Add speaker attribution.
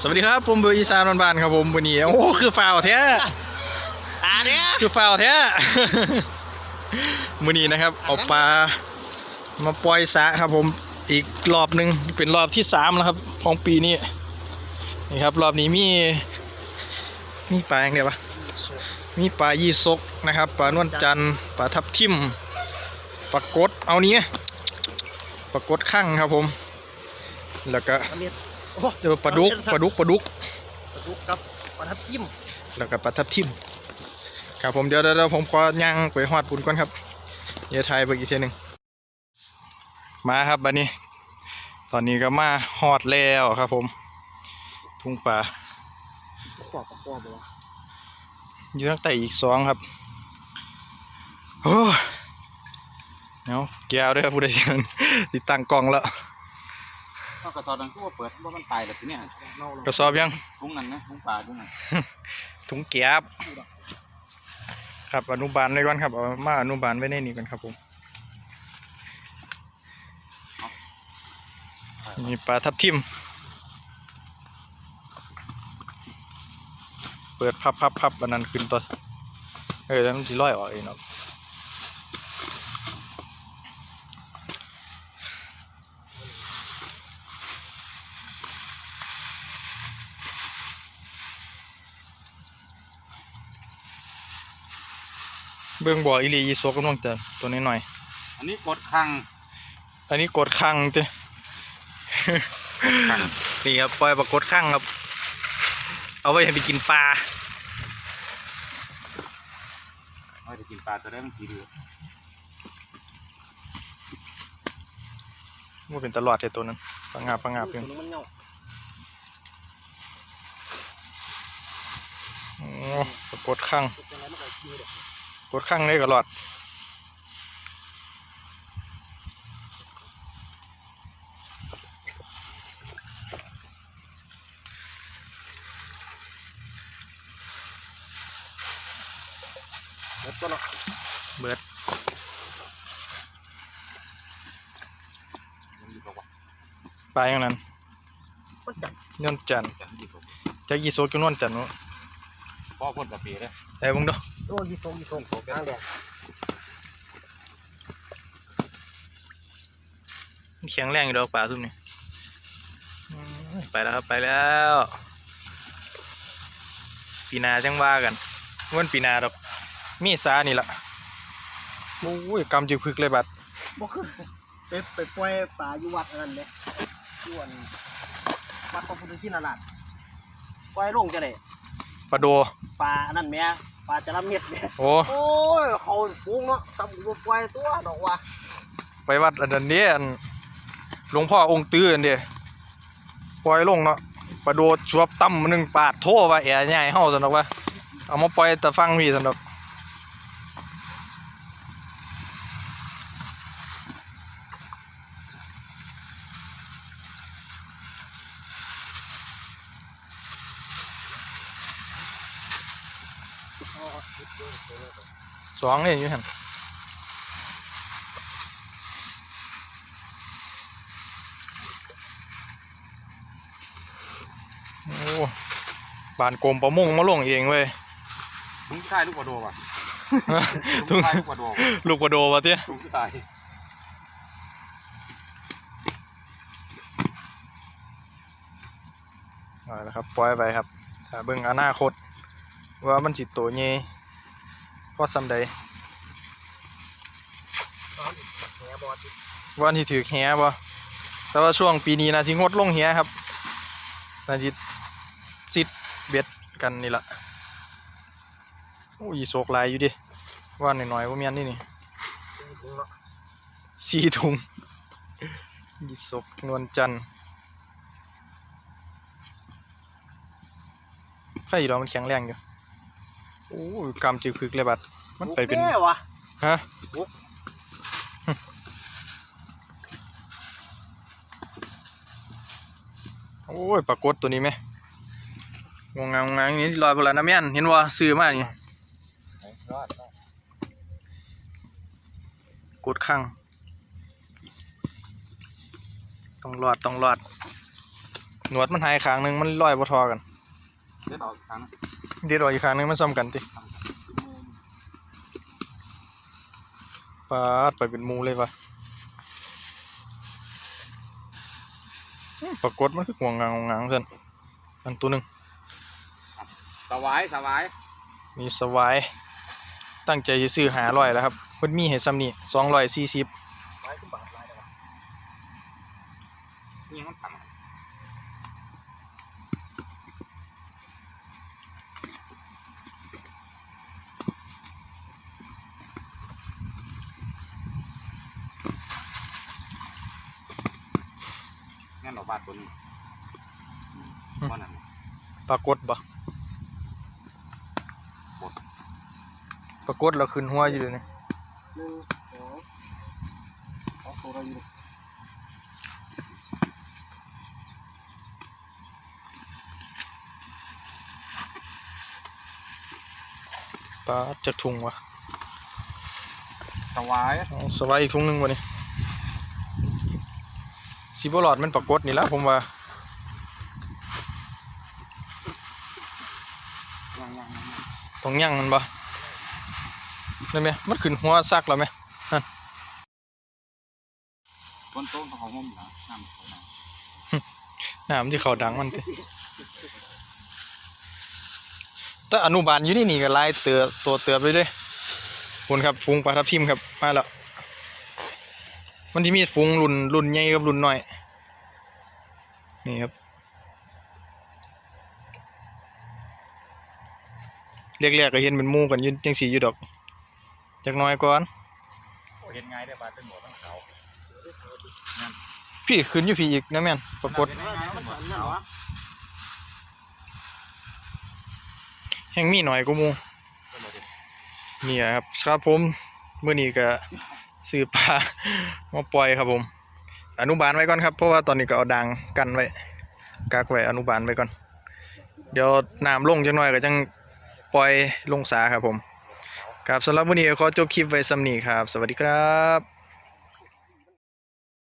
Speaker 1: สวัสดีครับผมเบอร์อีสานบ้านๆครับผมวันนี้โอ้คือฟาวแท้
Speaker 2: ตาเนี่ย
Speaker 1: คือฟาวแท้มื้อนี้นะครับเอาปลามาปล่อยสระครับผมอีกรอบหนึ่งเป็นรอบที่สามแล้วครับของปีนี้นี่ครับรอบนี้มีมีปลาอย่างเดียวปะมีปลายี่สกนะครับปลานวลจันทร์ปลาทับทิมปลากดเอานี้ปลากดข้างครับผม แล้วก็
Speaker 2: มัน เรียนโอ้
Speaker 1: เจอปลาดุกปลาดุกปลาดุก
Speaker 2: ปลาดุกกับปลาทับทิม
Speaker 1: แล้วก็ปลาทับทิมครับผมเดี๋ยวเดี๋ยวเดี๋ยวผมขอย่างไปหอดปุ่นก่อนครับเดี๋ยวถ่ายไปอีกทีหนึ่งมาครับบัดนี้ ตอนนี้ก็มาหอดแล้วครับผม ทุ่งปลา
Speaker 2: ขอบปลาขอบเลยวะ
Speaker 1: อยู่ตั้งแต่อีกสองครับโอ้ยเดี๋ยวแก้วด้วยครับผู้ใดที่นั่นติดตั้งกล้องแล้ว
Speaker 3: ก็กระสอบนั้นก็ว่าเปิดว่ามันตายแล้วทีเนี้ย
Speaker 2: เล่าลง
Speaker 1: กระสอบยัง
Speaker 3: ทุงนั้นนะทุงปลาทุงนั้น
Speaker 1: ถุงแก๊บครับอนุบาลเลยก่อนครับเอามาอนุบาลไว้ในนี้ก่อนครับผมนี่ปลาทับทิม เปิดพับพับพับอันนั้นขึ้นตัวเออแล้วมันสิลอยออกเองเนาะ เบื้องบ่ออีหลียีโซกกำลังจะตัวนี้หน่อย
Speaker 3: อันนี้กดคัง
Speaker 1: อันนี้กดคังเจ้
Speaker 3: คัง
Speaker 1: นี่ครับปล่อยปลากดข้างครับ เอาไว้ให้ไปกินปลา
Speaker 3: เอาจะกินปลาตัวได้มันกี่เดือน
Speaker 1: มันเป็นตลอดเลยตัวนั้นปังงาบปังงาบเพียง
Speaker 2: มันเงา
Speaker 1: โอ้ปลากดข้าง
Speaker 2: เป็นอะไรมันก็ยืด
Speaker 1: กดข้างได้ก็หลอด
Speaker 2: หมดตัวเนาะ
Speaker 1: เบิด
Speaker 3: มันอยู่กับว่า
Speaker 1: ปลาอย่างนั้น
Speaker 2: มันจับ
Speaker 1: ยนต์จันทร์
Speaker 3: จันอยู่กับ
Speaker 1: จะกี่โซกจนวนจันทร์วะ
Speaker 3: พ่อพ่นกาแฟเลย
Speaker 1: ไอ้บุ้งเด้อ
Speaker 2: โอ้ยทรงยีทรงทางแดง
Speaker 1: มันแข็งแรงอยู่ดอกปลาซุ่มนี่อืมไปแล้วครับไปแล้ว ปีหนาจังว่ากันวันปีหนาดอก มีสานี่ละโอ้ยกำจิพึกเลยบัด
Speaker 2: บ่คือไปไปปล่อยปลาอยู่วัดอันนั้นเนี่ยอยู่อันวัดพระพุทธชินราชปล่อยลงจะได้
Speaker 1: ปลาโด
Speaker 2: ปลาอันนั้นแหม่ปลาจระเม็ดเนี่ย
Speaker 1: โอ้
Speaker 2: โอ้ยเขาฟูงเนาะตำอุปปล่อยตัวดอกว่า
Speaker 1: ไปวัดอันนั้นเนี่ยอันหลวงพ่อองค์ตื้ออันเดียปล่อยลงเนาะปลาโดดชวบตั้มหนึ่งปาดโทว่าแอร์ใหญ่เฮาสนอกว่าเอามาปล่อยแต่ฟังพี่สนอก สองเลยอยู่หันโอ้บานกลมประมงมาลงเองเว้ย
Speaker 3: ทุงชายลูกกระโดดว่ะ
Speaker 1: ทุ
Speaker 3: ทุ
Speaker 1: ง
Speaker 3: งชายลูกกระโดด
Speaker 1: ลูกปลาโดวะเตี้ย
Speaker 3: ทุงชาย
Speaker 1: เอาละครับ ปล่อยไปครับถ้าเบิ่งอนาคต ว่ามันจิตโตเย่พอสำใด
Speaker 2: แหบอด
Speaker 1: ว่าที่ถือแฮบ่แต่ว่าช่วงปีนี้นะที่งดลงแฮครับนาจิตซิดเบ็ดกันนี่ละโอ้ยโศกลายอยู่ดิว่าหน่อยๆว่ามีอันนี่นี่สี่ถุงยีสกนวลจันทร์ไฟดอกมันแข็งแรงอยู่ โอ้ยกำจืดพึกเลยบัดมันไปเป็น
Speaker 2: แม่วะ
Speaker 1: ฮะโอ้ยปรากฏตัวนี้ไหมงงงางงางนี่ลอยพลาน้ำแม่นเห็นว่าซื้อมานี่
Speaker 3: รอด
Speaker 1: กดข้างต้องรอดต้องรอด หนวดมันหายข้างหนึงมันลอยบ่ทอกัน
Speaker 3: เด็ดออกอีกครั้ง
Speaker 1: เด็ดออกอีกข้างหนึงมันซ้ำกันติปาดไปเป็นหมูเลยวะอื้อปรากฏมันคือห่วงงางห่วงงางซั่นอันตัวหนึง
Speaker 3: สวายสวาย
Speaker 1: มีสวายตั้งใจจะซื้อหาร้อยแล้วครับเพิ่นมีให้ซ้ำนี่สองร้อยสี่สิบ
Speaker 2: ไว้ขึ้นบาทหลายเลยวะ
Speaker 3: นี่มันต่ำงั้นเรา บาดตัวนี้ว่านั่น
Speaker 1: ปรากฏบ่ปรากฏเราขึ้นหัวอยู่เลยนี่
Speaker 2: หนึ่งสองสองตัวเราอยู่
Speaker 1: ปลาจะถุงวะ
Speaker 3: สวาย
Speaker 1: เอาสวายอีกถุงหนึงวะนี่ สีบหลอดมันปรากฏนี่ละผมว่า
Speaker 3: ยังยังยัง
Speaker 1: ต้องยั่งมันบ่ได้ไหมมันขึ้นหัวซักแล้วไหม
Speaker 3: บนโต๊ะของผมนะน้ำเขาน้
Speaker 1: น้ำที่เขาดังมันติแต่อนุบาลอยู่นี่นี่ก็ลายเตือตัวเตือบไปด้วยคุนครับฟูงปลาทับทิมครับมาแล้ว มันที่มีฟูงรุ่นรุ่นใหญ่กับรุ่นน้อย นี่ครับ เรียกๆก็เห็นเป็นหมู่กันอยืนจังสีอยู่ดอกจักหน้อยก่อนำ
Speaker 3: เห็นไงได้บาดเป็นหมดทั้งเขา
Speaker 1: พี่ขึ้นอยู่พี่อีกนะแม่นปรากฏ
Speaker 3: เห็นไงมันหมดทั้งเขา
Speaker 1: แห่งมีหน่อยกูมูนี่แหละครับครับผมเมื่อนี้ก็ ซื้อปลามาปล่อยครับผม อนุบาลไว้ก่อนครับ เพราะว่าตอนนี้ก็เอาดังกันไว้กักไว้อนุบาลไว้ก่อน เดี๋ยวน้ำลงจังหน่อยก็จังปล่อยลงสาครับผมครับสำหรับวันนี้ขอจบคลิปไว้สำนีครับ สวัสดีครับ